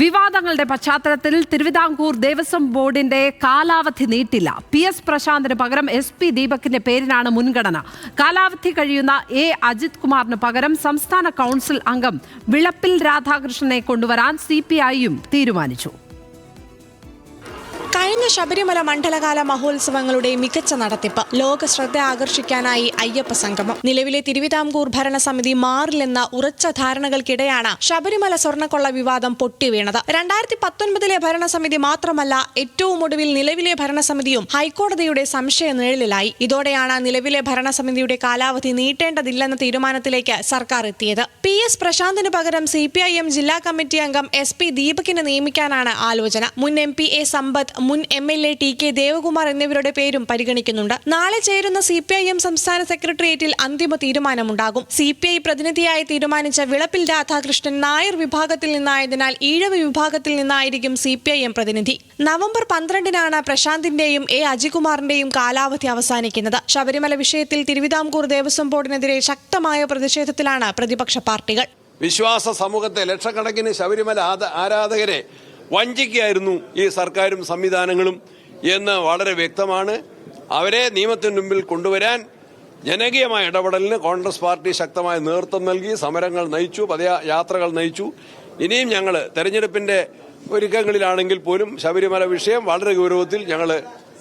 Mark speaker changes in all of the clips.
Speaker 1: വിവാദങ്ങളുടെ പശ്ചാത്തലത്തിൽ തിരുവിതാംകൂർ ദേവസ്വം ബോർഡിന്റെ കാലാവധി നീട്ടില്ല. പി എസ് പ്രശാന്തിന് പകരം എസ് പി ദീപകിന്റെ പേരിനാണ് മുൻഗണന. കാലാവധി കഴിയുന്ന എ അജിത് കുമാറിന് പകരം സംസ്ഥാന കൗൺസിൽ അംഗം വിളപ്പിൽ രാധാകൃഷ്ണനെ കൊണ്ടുവരാൻ സി തീരുമാനിച്ചു.
Speaker 2: കഴിഞ്ഞ ശബരിമല മണ്ഡലകാല മഹോത്സവങ്ങളുടെ മികച്ച നടത്തിപ്പ്. ലോക ശ്രദ്ധ ആകർഷിക്കാനായി അയ്യപ്പ സംഗമം. നിലവിലെ തിരുവിതാംകൂർ ഭരണസമിതി മാറില്ലെന്ന ഉറച്ച ധാരണകൾക്കിടെയാണ് ശബരിമല സ്വർണക്കൊള്ള വിവാദം പൊട്ടിവീണത്. രണ്ടായിരത്തി പത്തൊൻപതിലെ ഭരണസമിതി മാത്രമല്ല ഏറ്റവും ഒടുവിൽ നിലവിലെ ഭരണസമിതിയും ഹൈക്കോടതിയുടെ സംശയ നിഴലിലായി. ഇതോടെയാണ് നിലവിലെ ഭരണസമിതിയുടെ കാലാവധി നീട്ടേണ്ടതില്ലെന്ന തീരുമാനത്തിലേക്ക് സർക്കാർ എത്തിയത്. പി എസ് പ്രശാന്തിന് പകരം സി പി ഐ എം ജില്ലാ കമ്മിറ്റി അംഗം എസ് പി ദീപകിനെ നിയമിക്കാനാണ് ആലോചന. മുൻ എം പി എ സമ്പത്ത് മുൻ M L A T K Devakumar എന്നിവരുടെ പേരും പരിഗണിക്കുന്നുണ്ട്. നാളെ ചേരുന്ന സി പി ഐ എം സംസ്ഥാന സെക്രട്ടേറിയറ്റിൽ അന്തിമ തീരുമാനമുണ്ടാകും. സി പി ഐ പ്രതിനിധിയായി തീരുമാനിച്ച വിളപ്പിൽ രാധാകൃഷ്ണൻ നായർ വിഭാഗത്തിൽ നിന്നായതിനാൽ ഈഴവ് വിഭാഗത്തിൽ നിന്നായിരിക്കും സി പി ഐ എം പ്രതിനിധി. നവംബർ പന്ത്രണ്ടിനാണ് പ്രശാന്തിന്റെയും എ അജികുമാറിന്റെയും കാലാവധി അവസാനിക്കുന്നത്. ശബരിമല വിഷയത്തിൽ തിരുവിതാംകൂർ ദേവസ്വം ബോർഡിനെതിരെ ശക്തമായ പ്രതിഷേധത്തിലാണ് പ്രതിപക്ഷ പാർട്ടികൾ.
Speaker 3: വിശ്വാസ സമൂഹത്തെ ലക്ഷക്കണക്കിന് ശബരിമല ആരാധകരെ വഞ്ചിക്കുകയായിരുന്നു ഈ സർക്കാരും സംവിധാനങ്ങളും എന്ന് വളരെ വ്യക്തമാണ്. അവരെ നിയമത്തിന് മുമ്പിൽ കൊണ്ടുവരാൻ ജനകീയമായ ഇടപെടലിന് കോൺഗ്രസ് പാർട്ടി ശക്തമായ നേതൃത്വം നൽകി സമരങ്ങൾ നയിച്ചു പദയാത്രകൾ നയിച്ചു. ഇനിയും ഞങ്ങൾ തെരഞ്ഞെടുപ്പിന്റെ ഒരുക്കങ്ങളിലാണെങ്കിൽ പോലും ശബരിമല വിഷയം വളരെ ഗൗരവത്തിൽ ഞങ്ങൾ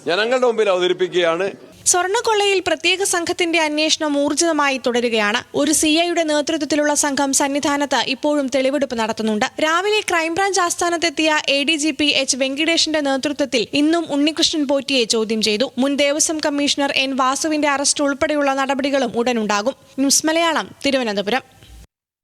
Speaker 3: ജനങ്ങളുടെ മുമ്പിൽ അവതരിപ്പിക്കുകയാണ്.
Speaker 2: സ്വർണക്കൊള്ളയിൽ പ്രത്യേക സംഘത്തിന്റെ അന്വേഷണം ഊർജിതമായി തുടരുകയാണ്. ഒരു സി ഐയുടെ നേതൃത്വത്തിലുള്ള സംഘം സന്നിധാനത്ത് ഇപ്പോഴും തെളിവെടുപ്പ് നടത്തുന്നുണ്ട്. രാവിലെ crime branch ആസ്ഥാനത്തെത്തിയ A D G P H വെങ്കിടേഷിന്റെ നേതൃത്വത്തിൽ ഇന്നും ഉണ്ണികൃഷ്ണൻ പോറ്റിയെ ചോദ്യം ചെയ്തു. മുൻ ദേവസ്വം കമ്മീഷണർ എൻ വാസുവിന്റെ അറസ്റ്റ് ഉൾപ്പെടെയുള്ള നടപടികളും ഉടനുണ്ടാകും ന്യൂസ് മലയാളം തിരുവനന്തപുരം.